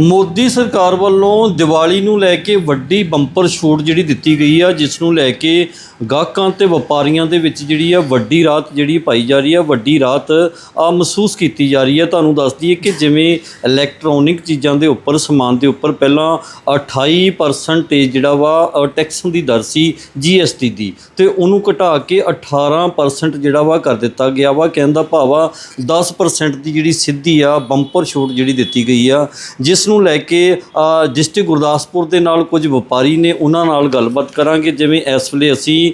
ਮੋਦੀ ਸਰਕਾਰ ਵੱਲੋਂ ਦੀਵਾਲੀ ਨੂੰ ਲੈ ਕੇ ਵੱਡੀ ਬੰਪਰ ਛੂਟ ਜਿਹੜੀ ਦਿੱਤੀ ਗਈ ਆ, ਜਿਸ ਨੂੰ ਲੈ ਕੇ ਗਾਹਕਾਂ ਤੇ ਵਪਾਰੀਆਂ ਦੇ ਵਿੱਚ ਜਿਹੜੀ ਆ ਵੱਡੀ ਰਾਤ ਜਿਹੜੀ ਪਾਈ ਜਾ ਰਹੀ ਆ, ਵੱਡੀ ਰਾਤ ਆ ਮਹਿਸੂਸ ਕੀਤੀ ਜਾ ਰਹੀ ਆ। ਤੁਹਾਨੂੰ ਦੱਸ ਦਈਏ ਕਿ ਜਿਵੇਂ ਇਲੈਕਟ੍ਰੋਨਿਕ ਚੀਜ਼ਾਂ ਦੇ ਉੱਪਰ, ਸਮਾਨ ਦੇ ਉੱਪਰ ਪਹਿਲਾਂ 28% ਜਿਹੜਾ ਵਾ ਟੈਕਸ ਦੀ ਦਰ ਸੀ GST ਦੀ ਤੇ ਉਹਨੂੰ ਘਟਾ ਕੇ 18% ਜਿਹੜਾ ਵਾ ਕਰ ਦਿੱਤਾ ਗਿਆ ਵਾ। ਕਹਿੰਦਾ ਭਾਵਾ 10% ਦੀ ਜਿਹੜੀ ਸਿੱਧੀ ਆ ਬੰਪਰ ਛੂਟ ਜਿਹੜੀ ਦਿੱਤੀ ਗਈ ਆ, ਜਿਸ ਇਸ ਨੂੰ ਲੈ ਕੇ ਡਿਸਟ੍ਰਿਕਟ ਗੁਰਦਾਸਪੁਰ ਦੇ ਨਾਲ ਕੁਝ ਵਪਾਰੀ ਨੇ ਉਹਨਾਂ ਨਾਲ ਗੱਲਬਾਤ ਕਰਾਂਗੇ। ਜਿਵੇਂ ਇਸ ਵੇਲੇ ਅਸੀਂ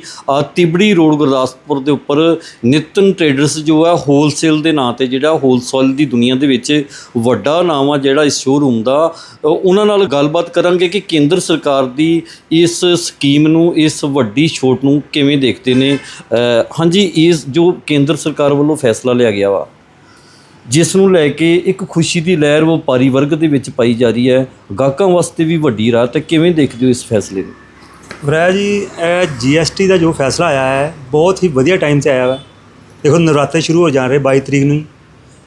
ਤਿਬੜੀ ਰੋਡ ਗੁਰਦਾਸਪੁਰ ਦੇ ਉੱਪਰ ਨਿਤਨ ਟ੍ਰੇਡਰਸ ਜੋ ਹੈ ਹੋਲਸੇਲ ਦੇ ਨਾਂ ਤੇ ਜਿਹੜਾ ਹੋਲਸੇਲ ਦੀ ਦੁਨੀਆ ਦੇ ਵਿੱਚ ਵੱਡਾ ਨਾਮ ਆ ਜਿਹੜਾ ਇਸ ਸ਼ੋਰੂਮ ਦਾ ਉਹਨਾਂ ਨਾਲ ਗੱਲਬਾਤ ਕਰਾਂਗੇ ਕਿ ਕੇਂਦਰ ਸਰਕਾਰ ਦੀ ਇਸ ਸਕੀਮ ਨੂੰ, ਇਸ ਵੱਡੀ ਛੋਟ ਨੂੰ ਕਿਵੇਂ ਦੇਖਦੇ ਨੇ। ਹਾਂਜੀ, ਇਸ ਜੋ ਕੇਂਦਰ ਸਰਕਾਰ ਵੱਲੋਂ ਫੈਸਲਾ ਲਿਆ ਗਿਆ ਵਾ। ਜਿਸ ਨੂੰ ਲੈ ਕੇ ਇੱਕ ਖੁਸ਼ੀ ਦੀ ਲਹਿਰ ਵਪਾਰੀ ਵਰਗ ਦੇ ਵਿੱਚ ਪਾਈ ਜਾ ਰਹੀ ਹੈ। ਗਾਹਕਾਂ ਵਾਸਤੇ ਵੀ ਵੱਡੀ ਰਾਤ ਹੈ ਕਿਵੇਂ ਦੇਖਦੇ ਹੋ ਇਸ ਫੈਸਲੇ ਨੂੰ? ਵਰਾ ਜੀ, ਇਹ ਜੀਐਸਟੀ ਦਾ ਜੋ ਫੈਸਲਾ ਆਇਆ ਹੈ, ਬਹੁਤ ਹੀ ਵਧੀਆ ਟਾਈਮ 'ਤੇ ਆਇਆ ਵਾ। ਦੇਖੋ, ਨਵਰਾਤਰੇ ਸ਼ੁਰੂ ਹੋ ਜਾਣ ਰਹੇ 22 ਤਰੀਕ ਨੂੰ।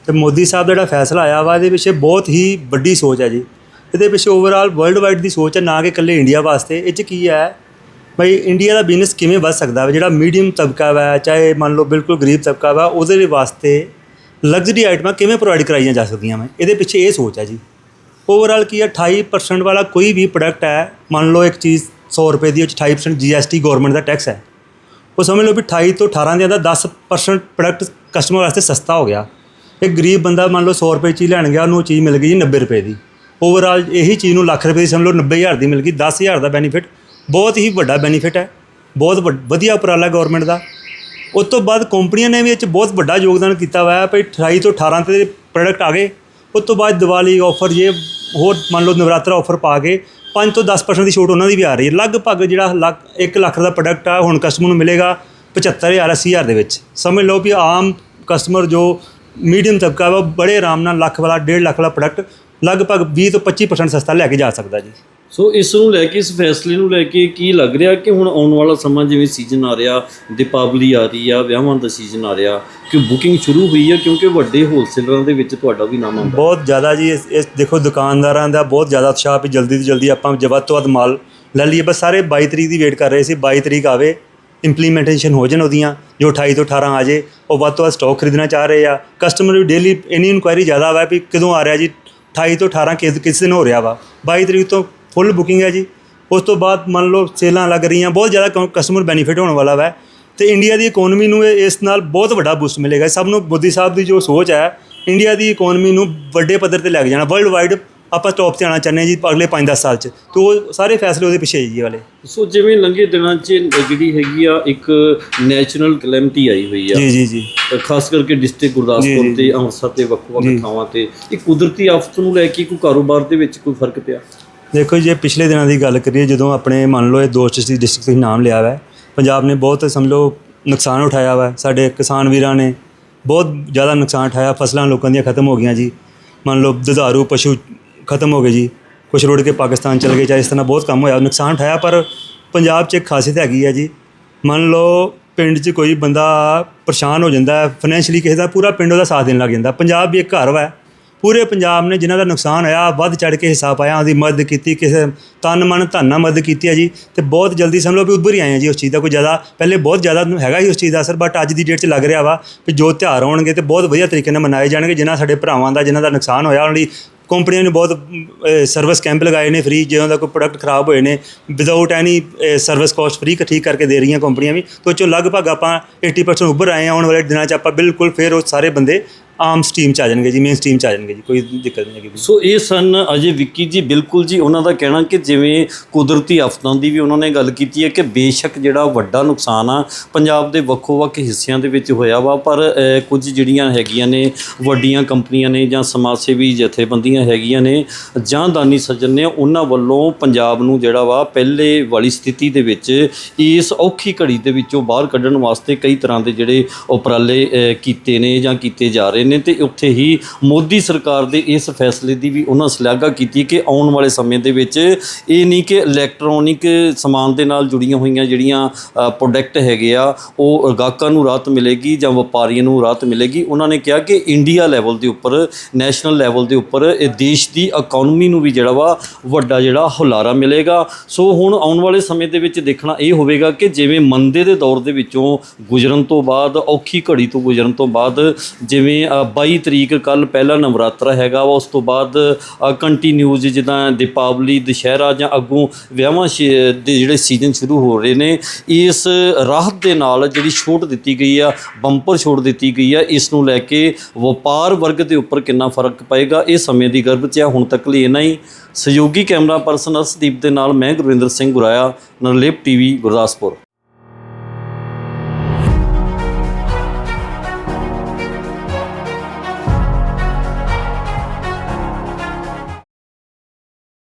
ਤੇ ਮੋਦੀ ਸਾਹਿਬ ਦਾ ਜਿਹੜਾ ਫੈਸਲਾ ਆਇਆ ਵਾ, ਇਹਦੇ ਪਿੱਛੇ ਬਹੁਤ ਹੀ ਵੱਡੀ ਸੋਚ ਹੈ ਜੀ। ਇਹਦੇ ਪਿੱਛੇ ਓਵਰਆਲ ਵਰਲਡ ਵਾਈਡ ਦੀ ਸੋਚ ਹੈ, ਨਾ ਕਿ ਇਕੱਲੇ ਇੰਡੀਆ ਵਾਸਤੇ। ਇਹ 'ਚ ਕੀ ਹੈ, ਬਈ ਇੰਡੀਆ ਦਾ ਬਿਜ਼ਨਸ ਕਿਵੇਂ ਵੱਧ ਸਕਦਾ ਵਾ? ਜਿਹੜਾ ਮੀਡੀਅਮ ਤਬਕਾ ਵਾ, ਚਾਹੇ ਮੰਨ ਲਓ ਬਿਲਕੁਲ ਗਰੀਬ ਤਬਕਾ ਵਾ, ਉਹਦੇ ਵਾਸਤੇ ਲਗਜ਼ਰੀ ਆਈਟਮਾਂ ਕਿਵੇਂ ਪ੍ਰੋਵਾਈਡ ਕਰਾਈਆਂ ਜਾ ਸਕਦੀਆਂ ਵਾ ਇਹਦੇ ਪਿੱਛੇ ਇਹ ਸੋਚ ਹੈ ਜੀ। ਓਵਰਆਲ ਕੀ ਹੈ 28% ਵਾਲਾ ਕੋਈ ਵੀ ਪ੍ਰੋਡਕਟ ਹੈ, ਮੰਨ ਲਓ ਇੱਕ ਚੀਜ਼ 100 ਰੁਪਏ ਦੀ, ਉਹ 'ਚ 28% ਜੀਐਸਟੀ ਗਵਰਨਮੈਂਟ ਦਾ ਟੈਕਸ ਹੈ। ਉਹ ਸਮਝ ਲਓ ਵੀ 28 ਤੋਂ 18 ਦੇ ਅੰਦਰ 10% ਪ੍ਰੋਡਕਟ ਕਸਟਮਰ ਵਾਸਤੇ ਸਸਤਾ ਹੋ ਗਿਆ। ਇੱਕ ਗਰੀਬ ਬੰਦਾ ਮੰਨ ਲਓ 100 ਰੁਪਏ ਚੀਜ਼ ਲੈਣ ਗਿਆ, ਉਹਨੂੰ ਉਹ ਚੀਜ਼ ਮਿਲ ਗਈ ਜੀ 90 ਰੁਪਏ ਦੀ। ਓਵਰਆਲ ਇਹੀ ਚੀਜ਼ ਨੂੰ ਲੱਖ ਰੁਪਏ ਦੀ ਸਮਝ ਲਓ 90000 ਦੀ ਮਿਲ ਗਈ 10000 ਦਾ ਬੈਨੀਫਿਟ ਬਹੁਤ ਹੀ ਵੱਡਾ ਬੈਨੀਫਿਟ ਹੈ। ਬਹੁਤ ਵਧੀਆ ਉਪਰਾਲਾ ਗਵਰਨਮੈਂਟ ਦਾ। ਉਸ ਤੋਂ ਬਾਅਦ ਕੰਪਨੀਆਂ ਨੇ ਵੀ ਇਹ 'ਚ ਬਹੁਤ ਵੱਡਾ ਯੋਗਦਾਨ ਕੀਤਾ ਹੋਇਆ ਹੈ। ਭਈ 28 ਤੋਂ 18 ਤੇ ਪ੍ਰੋਡਕਟ ਆ ਗਏ। ਉਸ ਤੋਂ ਬਾਅਦ ਦੀਵਾਲੀ ਆਫਰ ਜੇ ਹੋਰ ਮੰਨ ਲਓ ਨਵਰਾਤਰਾ ਆਫਰ ਪਾ ਕੇ 5 ਤੋਂ 10% ਦੀ ਛੋਟ ਉਹਨਾਂ ਦੀ ਵੀ ਆ ਰਹੀ ਹੈ। ਲਗਭਗ ਜਿਹੜਾ ਲੱਖ 1 ਲੱਖ ਦਾ ਪ੍ਰੋਡਕਟ ਆ, ਹੁਣ ਕਸਟਮਰ ਨੂੰ ਮਿਲੇਗਾ 75000 80000 ਦੇ ਵਿੱਚ। ਸਮਝ ਲਓ ਵੀ ਆਮ ਕਸਟਮਰ ਜੋ ਮੀਡੀਅਮ ਤਬਕਾ ਵਾ ਬੜੇ ਆਰਾਮ ਨਾਲ ਲੱਖ ਵਾਲਾ 1.5 ਲੱਖ ਵਾਲਾ ਪ੍ਰੋਡਕਟ ਲਗਭਗ 20 ਤੋਂ 25% ਸਸਤਾ ਲੈ ਕੇ ਜਾ ਸਕਦਾ ਜੀ। ਸੋ ਇਸ ਨੂੰ ਲੈ ਕੇ, ਇਸ ਫੈਸਲੇ ਨੂੰ ਲੈ ਕੇ ਕੀ ਲੱਗ ਰਿਹਾ ਕਿ ਹੁਣ ਆਉਣ ਵਾਲਾ ਸਮਾਂ ਜਿਵੇਂ ਸੀਜ਼ਨ ਆ ਰਿਹਾ, ਦੀਪਾਵਲੀ ਆ ਰਹੀ ਆ, ਵਿਆਹਾਂ ਦਾ ਸੀਜ਼ਨ ਆ ਰਿਹਾ, ਕਿ ਬੁਕਿੰਗ ਸ਼ੁਰੂ ਹੋਈ ਆ, ਕਿਉਂਕਿ ਵੱਡੇ ਹੋਲਸੇਲਰਾਂ ਦੇ ਵਿੱਚ ਤੁਹਾਡਾ ਵੀ ਨਾਮ ਆਉਂਦਾ। ਬਹੁਤ ਜ਼ਿਆਦਾ ਜੀ, ਇਸ ਇਸ ਦੇਖੋ ਦੁਕਾਨਦਾਰਾਂ ਦਾ ਬਹੁਤ ਜ਼ਿਆਦਾ ਉਤਸ਼ਾਹ ਵੀ ਜਲਦੀ ਤੋਂ ਜਲਦੀ ਆਪਾਂ ਜਬ ਤੋਂ ਵੱਧ ਮਾਲ ਲੈ ਲਈਏ। ਬਸ ਸਾਰੇ 22 ਤਰੀਕ ਦੀ ਵੇਟ ਕਰ ਰਹੇ ਸੀ 22 ਤਰੀਕ ਆਵੇ ਇੰਪਲੀਮੈਂਟੇਸ਼ਨ ਹੋ ਜਾਣ ਉਹਦੀਆਂ, ਜੋ 28 ਤੋਂ 18 ਆ ਜੇ, ਉਹ ਵੱਧ ਤੋਂ ਵੱਧ ਸਟਾਕ ਖਰੀਦਣਾ ਚਾਹ ਰਹੇ ਆ। ਕਸਟਮਰ ਵੀ ਡੇਲੀ ਇੰਨੀ ਇਨਕੁਆਇਰੀ ਜ਼ਿਆਦਾ ਵਾ ਵੀ ਕਦੋਂ ਆ ਰਿਹਾ ਜੀ 28 ਤੋਂ 18 ਕਿਸ ਕਿਸ ਦਿਨ ਹੋ ਰਿਹਾ ਵਾ। 22 ਤਰੀਕ ਤੋਂ ਫੁੱਲ ਬੁਕਿੰਗ ਹੈ ਜੀ। ਉਸ ਤੋਂ ਬਾਅਦ ਮੰਨ ਲਓ ਸੇਲਾਂ ਲੱਗ ਰਹੀਆਂ ਬਹੁਤ ਜ਼ਿਆਦਾ ਕਸਟਮਰ ਬੈਨੀਫਿਟ ਹੋਣ ਵਾਲਾ ਵਾ। ਤੇ ਇੰਡੀਆ ਦੀ ਇਕਨੋਮੀ ਨੂੰ ਇਸ ਨਾਲ ਬਹੁਤ ਵੱਡਾ ਬੂਸਟ ਮਿਲੇਗਾ। ਸਭ ਨੂੰ ਮੋਦੀ ਸਾਹਿਬ ਦੀ ਜੋ ਸੋਚ ਹੈ ਇੰਡੀਆ ਦੀ ਇਕਨੋਮੀ ਨੂੰ ਵੱਡੇ ਪੱਧਰ ਤੇ ਲੈ ਕੇ ਜਾਣਾ। ਵਰਲਡ ਵਾਈਡ ਆਪਾਂ ਟੌਪ ਤੇ ਆਉਣਾ ਚਾਹੁੰਦੇ ਜੀ ਅਗਲੇ 5-10 ਸਾਲ 'ਚ। ਤੇ ਉਹ ਸਾਰੇ ਫੈਸਲੇ ਉਹਦੇ ਪਿੱਛੇ ਜੀ ਵਾਲੇ। ਸੋ ਜਿਵੇਂ ਲੰਘੇ ਦਿਨਾਂ 'ਚ ਜਿਹੜੀ ਹੈਗੀ ਆ ਇੱਕ ਨੈਚੁਰਲ ਕਲੈਮਟੀ ਆਈ ਹੋਈ ਆ। ਜੀ ਜੀ ਜੀ। ਖਾਸ ਕਰਕੇ ਡਿਸਟ੍ਰਿਕਟ ਗੁਰਦਾਸਪੁਰ। ਤੇ ਅੰਮ੍ਰਿਤਸਰ ਤੇ ਵੱਖ-ਵੱਖ। ਥਾਵਾਂ ਤੇ। ਇਹ ਕੁਦਰਤੀ ਆਫਤ ਨੂੰ ਲੈ ਕੇ ਕੋਈ ਕਾਰੋਬਾਰ ਦੇ ਵਿੱਚ ਕੋਈ ਫ਼ਰਕ ਪਿਆ? ਦੇਖੋ ਜੇ ਪਿਛਲੇ ਦਿਨਾਂ ਦੀ ਗੱਲ ਕਰੀਏ, ਜਦੋਂ ਆਪਣੇ ਮੰਨ ਲਓ ਇਹ ਦੋਸਤ ਦੀ ਡਿਸਟ੍ਰਿਕਟ ਤੁਸੀਂ ਨਾਮ ਲਿਆ ਵਾ, ਪੰਜਾਬ ਨੇ ਬਹੁਤ ਸਮਝ ਲਓ ਨੁਕਸਾਨ ਉਠਾਇਆ ਵਾ। ਸਾਡੇ ਕਿਸਾਨ ਵੀਰਾਂ ਨੇ ਬਹੁਤ ਜ਼ਿਆਦਾ ਨੁਕਸਾਨ ਉਠਾਇਆ, ਫਸਲਾਂ ਲੋਕਾਂ ਦੀਆਂ ਖਤਮ ਹੋ ਗਈਆਂ ਜੀ। ਮੰਨ ਲਓ ਦੁਧਾਰੂ ਪਸ਼ੂ ਖਤਮ ਹੋ ਗਏ ਜੀ। ਕੁਛ ਰੁੜ ਕੇ ਪਾਕਿਸਤਾਨ ਚਲੇ ਗਏ, ਚਾਹੇ ਇਸ ਤਰ੍ਹਾਂ ਬਹੁਤ ਕੰਮ ਹੋਇਆ, ਨੁਕਸਾਨ ਉਠਾਇਆ, ਪਰ ਪੰਜਾਬ 'ਚ ਇੱਕ ਖਾਸੀਅਤ ਹੈਗੀ ਹੈ ਜੀ। ਮੰਨ ਲਓ ਪਿੰਡ 'ਚ ਕੋਈ ਬੰਦਾ ਪਰੇਸ਼ਾਨ ਹੋ ਜਾਂਦਾ ਹੈ ਫਾਈਨੈਂਸ਼ਲੀ ਕਿਸੇ ਦਾ ਪੂਰਾ ਪਿੰਡ ਉਹਦਾ ਸਾਥ ਦੇਣ ਲੱਗ ਜਾਂਦਾ। ਪੰਜਾਬ ਵੀ ਇੱਕ ਘਰ ਵਾ। ਪੂਰੇ ਪੰਜਾਬ ਨੇ ਜਿਨ੍ਹਾਂ ਦਾ ਨੁਕਸਾਨ ਹੋਇਆ, ਵੱਧ ਚੜ ਕੇ ਹਿੱਸਾ ਪਾਇਆ, ਉਹਦੀ ਮਦਦ ਕੀਤੀ, ਕਿਸੇ ਤਨ ਮਨ ਧਨ ਨਾਲ ਮਦਦ ਕੀਤੀ ਹੈ ਜੀ, ਤੇ ਬਹੁਤ ਜਲਦੀ ਸਮਝ ਲਓ ਵੀ ਉੱਭਰ ਹੀ ਆਏ ਆ ਜੀ ਉਸ ਚੀਜ਼ ਦਾ, ਕੋਈ ਜ਼ਿਆਦਾ, ਪਹਿਲੇ ਬਹੁਤ ਜ਼ਿਆਦਾ ਹੈਗਾ ਹੀ ਉਸ ਚੀਜ਼ ਦਾ ਅਸਰ ਬਟ ਅੱਜ ਦੀ ਡੇਟ 'ਚ ਲੱਗ ਰਿਹਾ ਵਾ ਵੀ ਜੋ ਤਿਉਹਾਰ ਹੋਣਗੇ ਤੇ ਬਹੁਤ ਵਧੀਆ ਤਰੀਕੇ ਨਾਲ ਮਨਾਏ ਜਾਣਗੇ, ਜਿਨ੍ਹਾਂ ਸਾਡੇ ਭਰਾਵਾਂ ਦਾ, ਜਿਨ੍ਹਾਂ ਦਾ ਨੁਕਸਾਨ ਹੋਇਆ, ਉਹਨਾਂ ਲਈ ਕੰਪਨੀਆਂ ਨੇ ਬਹੁਤ ਸਰਵਿਸ ਕੈਂਪ ਲਗਾਏ ਨੇ ਫ੍ਰੀ ਜਿਹਨਾਂ ਦਾ ਕੋਈ ਪ੍ਰੋਡਕਟ ਖਰਾਬ ਹੋਏ ਨੇ without any service cost free ਠੀਕ ਕਰਕੇ ਦੇ ਰਹੀਆਂ ਕੰਪਨੀਆਂ ਵੀ, ਤੋਂ ਚੋਂ ਲਗਭਗ ਆਪਾਂ 80% ਉੱਭਰ ਆਏ ਆ ਆਉਣ ਵਾਲੇ ਦਿਨਾਂ 'ਚ ਆਪਾਂ ਬਿਲਕੁਲ ਫਿਰ ਉਹ ਸਾਰੇ ਬੰਦੇ ਆਮ ਸਟੀਮ 'ਚ ਆ ਜਾਣਗੇ ਜੀ ਮੇਨ ਸਟੀਮ 'ਚ ਆ ਜਾਣਗੇ ਜੀ ਕੋਈ ਦਿੱਕਤ ਨਹੀਂ ਹੈਗੀ ਸੋ ਇਹ ਸਨ ਅਜੇ ਵਿੱਕੀ ਜੀ ਬਿਲਕੁਲ ਜੀ ਉਹਨਾਂ ਦਾ ਕਹਿਣਾ ਕਿ ਜਿਵੇਂ ਕੁਦਰਤੀ ਆਫਤਾਂ ਦੀ ਵੀ ਉਹਨਾਂ ਨੇ ਗੱਲ ਕੀਤੀ ਹੈ ਕਿ ਬੇਸ਼ੱਕ ਜਿਹੜਾ ਵੱਡਾ ਨੁਕਸਾਨ ਆ ਪੰਜਾਬ ਦੇ ਵੱਖੋ-ਵੱਖ ਹਿੱਸਿਆਂ ਦੇ ਵਿੱਚ ਹੋਇਆ ਵਾ ਪਰ ਅ, ਕੁਝ ਜਿਹੜੀਆਂ ਹੈਗੀਆਂ ਨੇ ਵੱਡੀਆਂ ਕੰਪਨੀਆਂ ਨੇ ਜਾਂ ਸਮਾਜ ਸੇਵੀ ਜਥੇਬੰਦੀਆਂ ਹੈਗੀਆਂ ਨੇ ਜਾਂ ਦਾਨੀ ਸੱਜਣ ਨੇ ਉਹਨਾਂ ਵੱਲੋਂ ਪੰਜਾਬ ਨੂੰ ਜਿਹੜਾ ਵਾ ਪਹਿਲੇ ਵਾਲੀ ਸਥਿਤੀ ਦੇ ਵਿੱਚ ਇਸ ਔਖੀ ਘੜੀ ਦੇ ਵਿੱਚੋਂ ਬਾਹਰ ਕੱਢਣ ਵਾਸਤੇ ਕਈ ਤਰ੍ਹਾਂ ਦੇ ਜਿਹੜੇ ਉਪਰਾਲੇ ਅ, ਕੀਤੇ ਨੇ ਜਾਂ ਕੀਤੇ ਜਾ ਰਹੇ ਰਹੇ ਨੇ ਤੇ ਉੱਥੇ ਹੀ ਮੋਦੀ ਸਰਕਾਰ ਦੇ ਇਸ ਫੈਸਲੇ ਦੀ ਵੀ ਉਹਨਾਂ ਸ਼ਲਾਘਾ ਕੀਤੀ ਕਿ ਆਉਣ ਵਾਲੇ ਸਮੇਂ ਦੇ ਵਿੱਚ ਇਹ ਨਹੀਂ ਕਿ ਇਲੈਕਟ੍ਰੋਨਿਕ ਸਮਾਨ ਦੇ ਨਾਲ ਜੁੜੀਆਂ ਹੋਈਆਂ ਜਿਹੜੀਆਂ ਪ੍ਰੋਡਕਟ ਹੈਗੇ ਆ, ਉਹ ਗਾਹਕਾਂ ਨੂੰ ਰਾਹਤ ਮਿਲੇਗੀ ਜਾਂ ਵਪਾਰੀਆਂ ਨੂੰ ਰਾਹਤ ਮਿਲੇਗੀ। ਉਹਨਾਂ ਨੇ ਕਿਹਾ ਕਿ ਇੰਡੀਆ ਲੈਵਲ ਦੇ ਉੱਪਰ, ਨੈਸ਼ਨਲ ਲੈਵਲ ਦੇ ਉੱਪਰ ਇਹ ਦੇਸ਼ ਦੀ ਇਕਨੋਮੀ ਨੂੰ ਵੀ ਜਿਹੜਾ ਵਾ ਵੱਡਾ ਜਿਹੜਾ ਹੁਲਾਰਾ ਮਿਲੇਗਾ। ਸੋ ਹੁਣ ਆਉਣ ਵਾਲੇ ਸਮੇਂ ਦੇ ਵਿੱਚ ਦੇਖਣਾ ਇਹ ਹੋਵੇਗਾ ਕਿ ਜਿਵੇਂ ਮੰਦੇ ਦੇ ਦੌਰ ਦੇ ਵਿੱਚੋਂ ਗੁਜ਼ਰਨ ਤੋਂ ਬਾਅਦ, ਔਖੀ ਘੜੀ ਤੋਂ ਗੁਜ਼ਰਨ ਤੋਂ ਬਾਅਦ ਜਿਵੇਂ 22 ਤਰੀਕ ਕੱਲ ਪਹਿਲਾ ਨਵਰਾਤਰਾ ਹੈਗਾ ਵਾ। ਉਸ ਤੋਂ ਬਾਅਦ ਕੰਟੀਨਿਊਜ਼ ਜਿੱਦਾਂ ਦੀਪਾਵਲੀ, ਦੁਸ਼ਹਿਰਾ ਜਾਂ ਅੱਗੋਂ ਵਿਆਹਾਂ ਸ਼ੇ- ਦੇ ਜਿਹੜੇ ਸੀਜ਼ਨ ਸ਼ੁਰੂ ਹੋ ਰਹੇ ਨੇ, ਇਸ ਰਾਹਤ ਦੇ ਨਾਲ ਜਿਹੜੀ ਛੋਟ ਦਿੱਤੀ ਗਈ ਆ ਬੰਪਰ ਛੋਟ ਦਿੱਤੀ ਗਈ ਆ, ਇਸ ਨੂੰ ਲੈ ਕੇ ਵਪਾਰ ਵਰਗ ਦੇ ਉੱਪਰ ਕਿੰਨਾ ਫ਼ਰਕ ਪਏਗਾ, ਇਹ ਸਮੇਂ ਦੀ ਗਰਭ 'ਚ ਆ। ਹੁਣ ਤੱਕ ਲਈ ਇੰਨਾ ਹੀ। ਸਹਿਯੋਗੀ ਕੈਮਰਾ ਪਰਸਨ ਅਰਸ਼ਦੀਪ ਦੇ ਨਾਲ ਮੈਂ ਗੁਰਵਿੰਦਰ ਸਿੰਘ ਗੁਰਾਇਆ, ਨਰਲੇਪ ਟੀਵੀ, ਗੁਰਦਾਸਪੁਰ।